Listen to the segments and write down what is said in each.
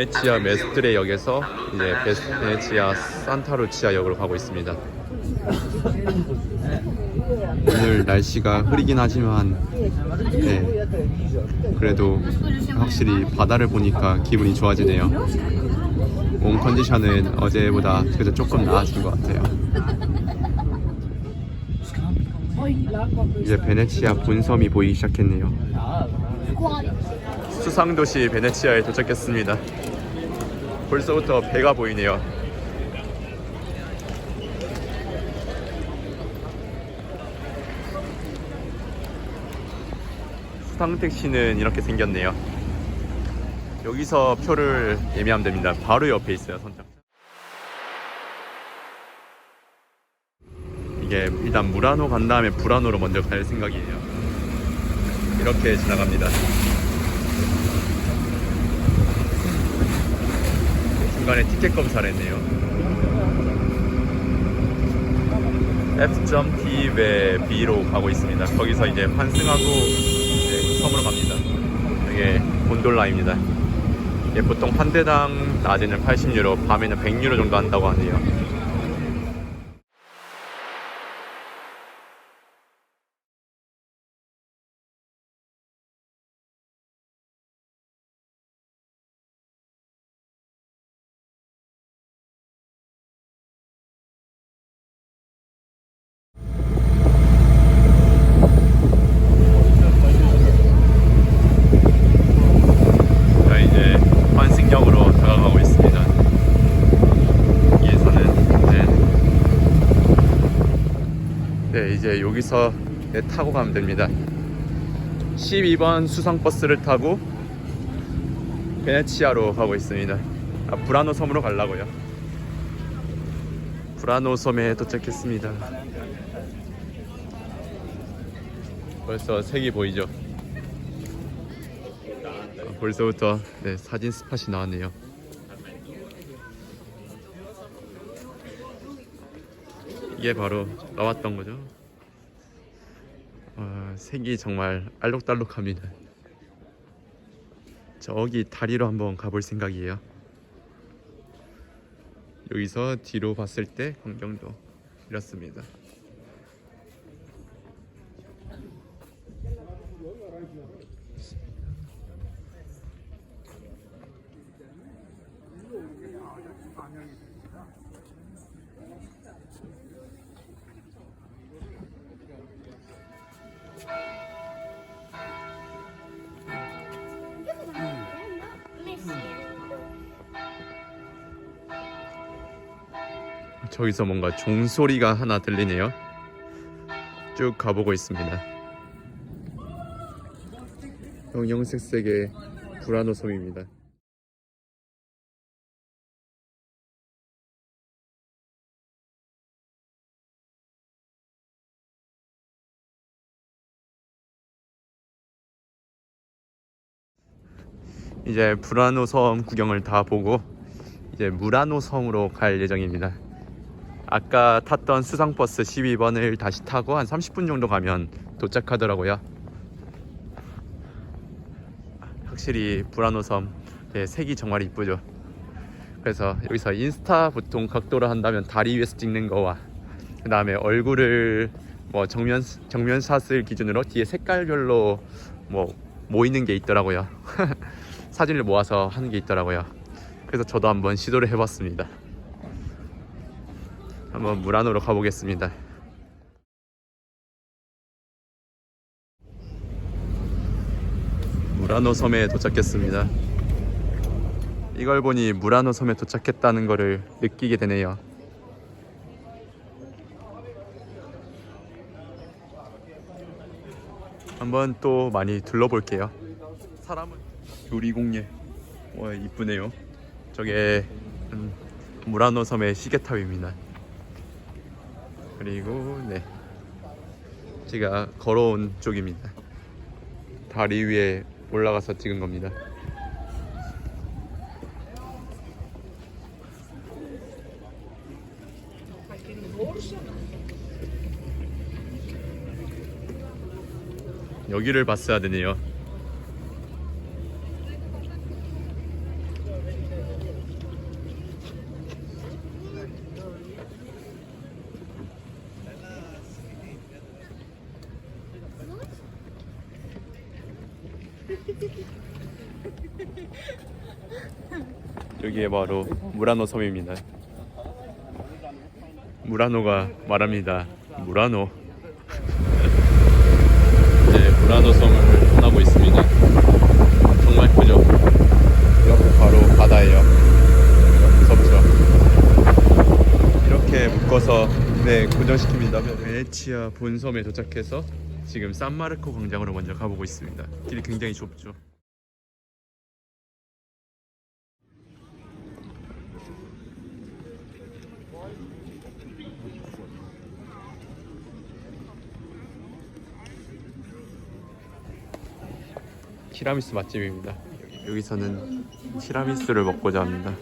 베네치아 메스트레 역에서 이제 베네치아 산타루치아 역으로 가고 있습니다. 오늘 날씨가 흐리긴 하지만 네, 그래도 확실히 바다를 보니까 기분이 좋아지네요. 몸 컨디션은 어제보다 그래도 조금 나아진 것 같아요. 이제 베네치아 본섬이 보이기 시작했네요. 수상도시 베네치아에 도착했습니다. 벌써부터 배가 보이네요. 수상 택시는 이렇게 생겼네요. 여기서 표를 예매하면 됩니다. 바로 옆에 있어요, 선착. 이게 일단 무라노 간 다음에 부라노로 먼저 갈 생각이에요. 이렇게 지나갑니다. 중간에 티켓 검사를 했네요. F.T 배 B로 가고 있습니다. 거기서 이제 환승하고 이제 섬으로 갑니다. 이게 곤돌라입니다. 이게 보통 한 대당 낮에는 80유로, 밤에는 100유로 정도 한다고 하네요. 자 이제 환승역으로 다가가고 있습니다. 여기에서는 네, 네 이제 여기서 네, 타고 가면 됩니다. 12번 수상버스를 타고 베네치아로 가고 있습니다. 아, 브라노 섬으로 가려고요. 브라노 섬에 도착했습니다. 벌써 색이 보이죠? 아, 벌써부터 네, 사진 스팟이 나왔네요. 이게 바로 나왔던 거죠. 와, 색이 정말 알록달록합니다. 저기 다리로 한번 가볼 생각이에요. 여기서 뒤로 봤을 때 광경도 이렇습니다. 저기서 뭔가 종소리가 하나 들리네요. 쭉 가보고 있습니다. 형형색색의 브라노 섬입니다. 이제 브라노 섬 구경을 다 보고 이제 무라노 섬으로 갈 예정입니다. 아까 탔던 수상버스 12번을 다시 타고 한 30분 정도 가면 도착하더라고요. 확실히 브라노 섬 네, 색이 정말 이쁘죠. 그래서 여기서 인스타 보통 각도로 한다면 다리 위에서 찍는 거와 그 다음에 얼굴을 뭐 정면 정면 샷을 기준으로 뒤에 색깔별로 뭐 모이는 게 있더라고요. 사진을 모아서 하는 게 있더라고요. 그래서 저도 한번 시도를 해봤습니다. 한번 물 안으로 가보겠습니다. 무라노 섬에 도착했습니다. 이걸 보니 무라노 섬에 도착했다는 것을 느끼게 되네요. 한번 또 많이 둘러볼게요. 사람은 요리공예. 와 이쁘네요. 저게 음, 무라노 섬의 시계탑입니다. 그리고 네 제가 걸어온 쪽입니다. 다리 위에 올라가서 찍은 겁니다. 여기를 봤어야 되네요. 여기에 바로 무라노 섬입니다. 무라노가 말합니다. 무라노. 이제 무라노 섬을 떠나고 있습니다. 정말 크죠? 옆에 바로 바다예요. 무섭죠? 이렇게 묶어서 네 고정시킵니다. 베네치아 본섬에 도착해서 지금 산마르코 광장으로 먼저 가보고 있습니다. 길이 굉장히 좁죠. 티라미수 맛집입니다. 여기서는 티라미수를 먹고자 합니다.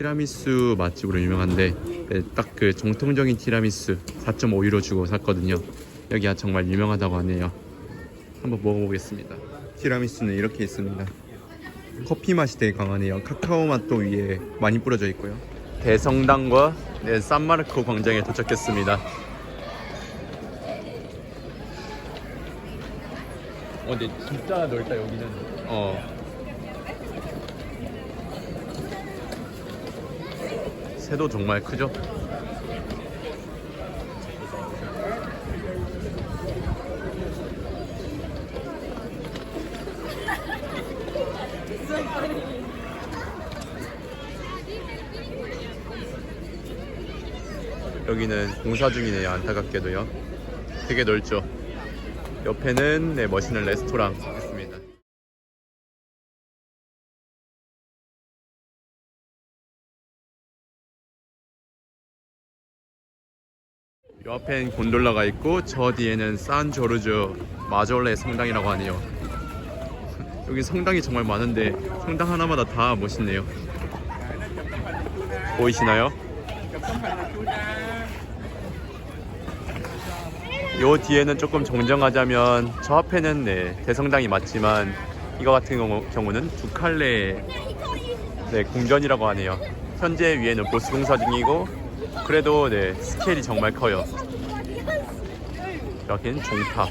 티라미수 맛집으로 유명한데 네, 딱그 정통적인 티라미수 4.5유로 주고 샀거든요. 여기가 정말 유명하다고 하네요. 한번 먹어보겠습니다. 티라미수는 이렇게 있습니다. 커피 맛이 되게 강하네요. 카카오 맛도 위에 많이 뿌려져 있고요. 대성당과 네, 산마르코 광장에 도착했습니다. 어, 근데 진짜 넓다 여기는. 어. 새도 정말 크죠? 여기는 공사 중이네요. 안타깝게도요. 되게 넓죠. 옆에는 네, 멋있는 레스토랑 요 앞엔 곤돌라가 있고 저 뒤에는 산 조르주 마졸레 성당이라고 하네요. 여기 성당이 정말 많은데 성당 하나마다 다 멋있네요. 보이시나요? 요 뒤에는 조금 정정하자면 저 앞에는 네, 대성당이 맞지만 이거 같은 경우, 경우는 두 칼레 네, 궁전이라고 하네요. 현재 위에는 보수 공사 중이고 그래도 네, 스케일이 정말 커요. 여긴 종탑.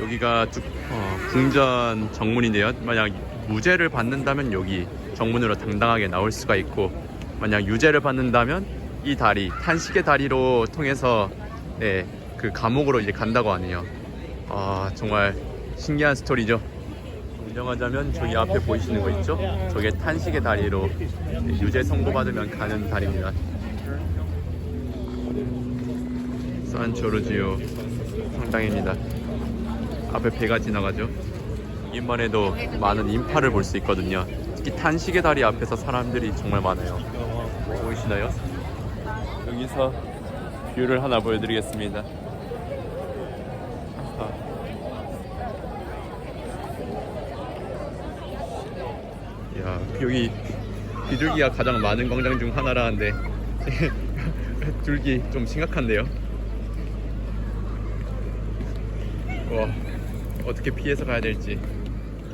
여기가 쭉, 어, 궁전 정문인데요. 만약 무죄를 받는다면 여기 정문으로 당당하게 나올 수가 있고 만약 유죄를 받는다면 이 다리 탄식의 다리로 통해서 네, 그 감옥으로 이제 간다고 하네요. 아 정말 신기한 스토리죠. 인정하자면 저기 앞에 보이시는 거 있죠? 저게 탄식의 다리로 유죄 선고받으면 가는 다리입니다. 산초르지오 성당입니다. 앞에 배가 지나가죠. 해도 많은 인파를 볼 수 있거든요. 특히 탄식의 다리 앞에서 사람들이 정말 많아요. 보이시나요? 여기서 뷰를 하나 보여드리겠습니다. 아. 야 여기 비둘기가 가장 많은 광장 중 하나라는데 줄기 좀 심각한데요. 와 어떻게 피해서 가야 될지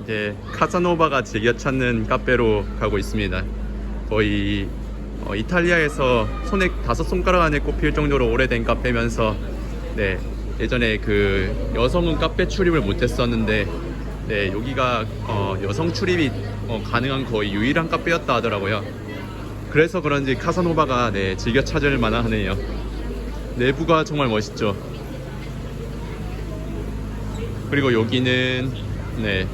이제 카사노바가 즐겨 찾는 카페로 가고 있습니다. 거의 어, 이탈리아에서 손에 다섯 손가락 안에 꼽힐 정도로 오래된 카페면서 네 예전에 그 여성은 카페 출입을 못했었는데 네 여기가 어, 여성 출입이 어, 가능한 거의 유일한 카페였다 하더라고요. 그래서 그런지 카사노바가 네 즐겨 찾을 만하네요. 내부가 정말 멋있죠. 그리고 여기는 네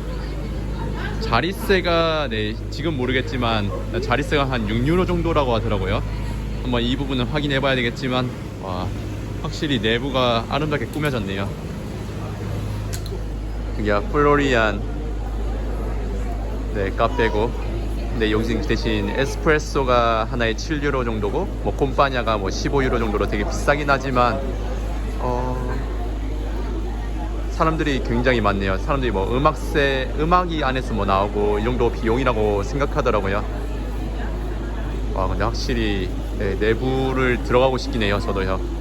자리세가 네 지금 모르겠지만 자리세가 한 6유로 정도라고 하더라고요. 한번 이 부분은 확인해 봐야 되겠지만 와 확실히 내부가 아름답게 꾸며졌네요. 여기가 플로리안 네 카페고 네 여기 대신 에스프레소가 하나에 7유로 정도고 뭐 콤파냐가 뭐 15유로 정도로 되게 비싸긴 하지만 어 사람들이 굉장히 많네요. 사람들이 뭐 음악세 음악이 안에서 뭐 나오고 이 정도 비용이라고 생각하더라고요. 와 근데 확실히 네, 내부를 들어가고 싶긴 해요. 저도요.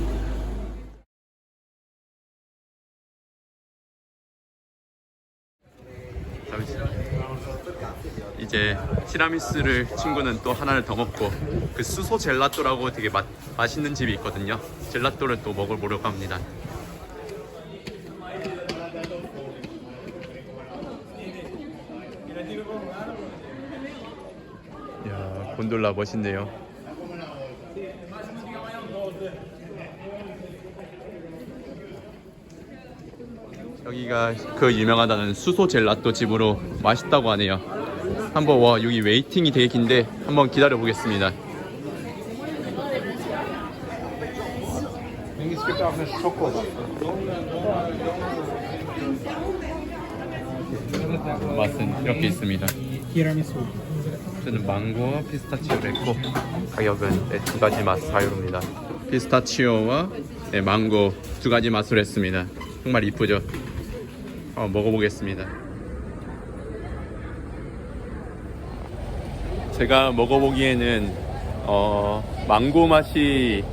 이 이제 티라미수를 친구는 또 하나를 더 먹고 그 수소 젤라또라고 되게 맛, 맛있는 집이 있거든요. 젤라또를 또 먹어보려고 합니다. 야 곤돌라 멋있네요. 여기가 그 유명하다는 수소 젤라또 집으로 맛있다고 하네요. 한번 와 여기 웨이팅이 되게 긴데 한번 기다려 보겠습니다. 맛은 이렇게 있습니다. 저는 망고와 피스타치오를 했고 가격은 네, 두 가지 맛 사유입니다. 피스타치오와 네, 망고 두 가지 맛으로 했습니다. 정말 이쁘죠? 어, 먹어보겠습니다. 제가 먹어보기에는 어, 망고 맛이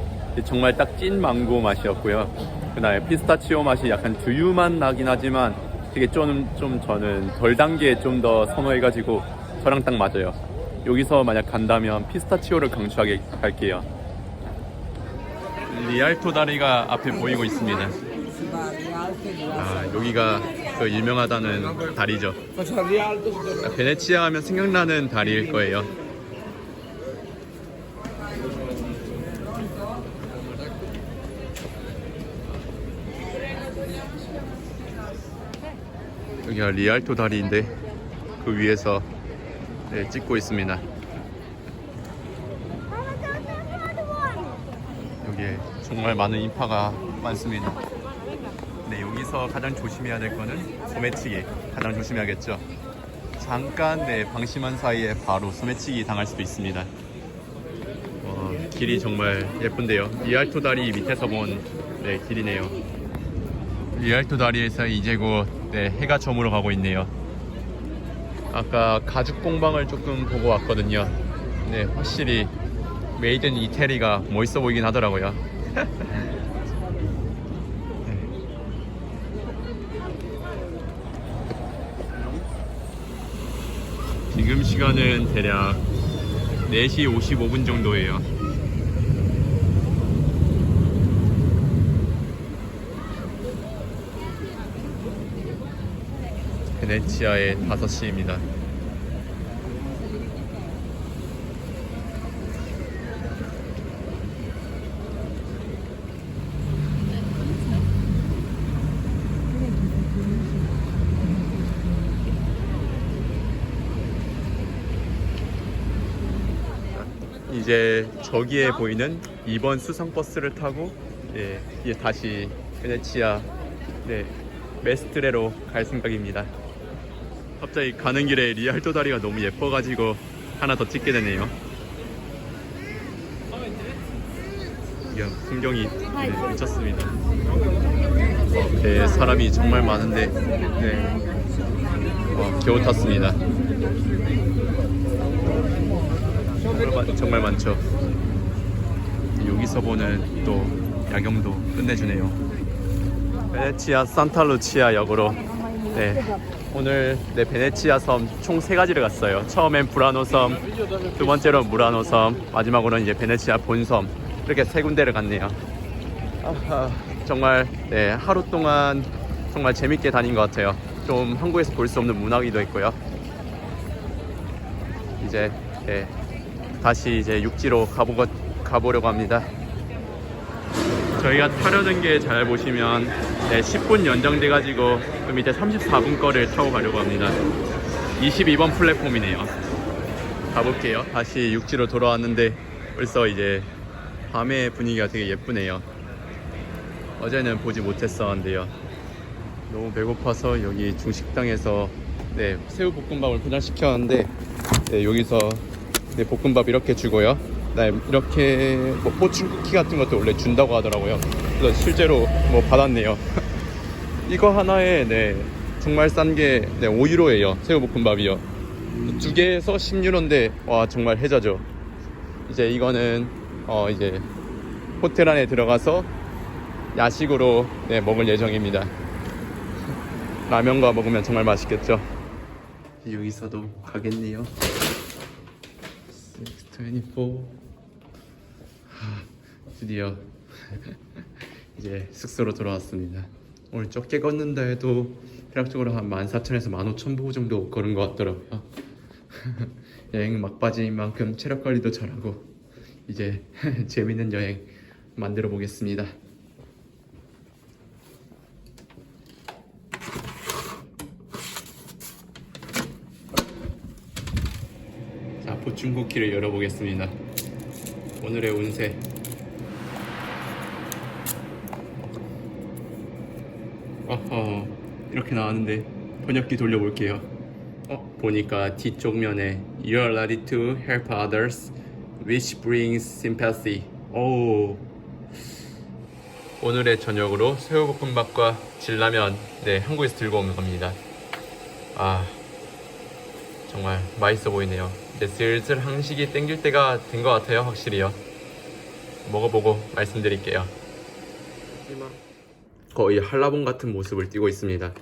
정말 딱 찐 망고 맛이었고요. 그다음에 피스타치오 맛이 약간 두유 맛 나긴 하지만 되게 좀, 좀 저는 덜단게좀더 선호해가지고 저랑 딱 맞아요. 여기서 만약 간다면 피스타치오를 강추하게 할게요. 리알토 다리가 앞에 보이고 있습니다. 아, 여기가 그 유명하다는 다리죠. 아, 베네치아 하면 생각나는 다리일 거예요. 여기가 리알토 다리인데 그 위에서 네, 찍고 있습니다. 여기에 정말 많은 인파가 많습니다. 네, 여기서 가장 조심해야 될 거는 소매치기 가장 조심해야겠죠. 잠깐 네, 방심한 사이에 바로 소매치기 당할 수도 있습니다. 어, 길이 정말 예쁜데요. 리알토 다리 밑에서 본 네, 길이네요. 리알토 다리에서 이제 곧 네, 해가 저물어 가고 있네요. 아까 가죽 공방을 조금 보고 왔거든요. 네, 확실히 메이드 인 이태리가 멋있어 보이긴 하더라고요. 지금 시간은 대략 4시 55분 정도예요. 베네치아의 5시입니다. 이제 저기에 보이는 2번 수상 버스를 타고 네, 이제 다시 베네치아 네, 메스트레로 갈 생각입니다. 갑자기 가는 길에 리알토 다리가 너무 예뻐가지고 하나 더 찍게 되네요. 이야 풍경이 네, 미쳤습니다. 어, 네, 사람이 정말 많은데 네, 어, 겨우 탔습니다. 정말, 많- 정말 많죠. 여기서 보는 또 야경도 끝내주네요. 베네치아 산타루치아 역으로 네, 오늘 네, 베네치아 섬 총 세 가지를 갔어요. 처음엔 브라노 섬, 두 번째로 무라노 섬, 마지막으로는 이제 베네치아 본섬 이렇게 세 군데를 갔네요. 정말 네, 하루 동안 정말 재밌게 다닌 것 같아요. 좀 한국에서 볼 수 없는 문화기도 있고요. 이제 네, 다시 이제 육지로 가보, 가보려고 합니다. 저희가 타려는 게 잘 보시면 네, 10분 연장돼 가지고 그 밑에 34분 거를 타고 가려고 합니다. 22번 플랫폼이네요. 가볼게요. 다시 육지로 돌아왔는데 벌써 이제 밤의 분위기가 되게 예쁘네요. 어제는 보지 못했었는데요. 너무 배고파서 여기 중식당에서 네, 새우 볶음밥을 포장시켰는데 네, 여기서 네, 볶음밥 이렇게 주고요. 네, 이렇게 뭐 포춘 쿠키 같은 것도 원래 준다고 하더라고요. 그래서 실제로 뭐 받았네요. 이거 하나에 네, 정말 싼게 네, 5유로예요. 새우볶음밥이요. 두 개에서 10유로인데 와 정말 해자죠. 이제 이거는 어 이제 호텔 안에 들어가서 야식으로 네, 먹을 예정입니다. 라면과 먹으면 정말 맛있겠죠. 여기서도 가겠네요 624 하, 드디어 이제 숙소로 돌아왔습니다. 오늘 적게 걷는다 해도 대략적으로 한 14,000에서 15,000보 정도 걸은 것 같더라고요. 여행 막바지인 만큼 체력 관리도 잘하고 이제 재밌는 여행 만들어 보겠습니다 보충 쿠키를 열어보겠습니다. 오늘의 운세. 어허 이렇게 나왔는데 번역기 돌려볼게요. 어 보니까 뒤쪽 면에 You are ready to help others which brings sympathy. 오 오늘의 저녁으로 새우볶음밥과 진라면 네 한국에서 들고 온 겁니다. 아 정말 맛있어 보이네요 이제 슬슬 한식이 땡길 때가 된 것 같아요 확실히요. 먹어보고 말씀드릴게요. 거의 한라봉 같은 모습을 띠고 있습니다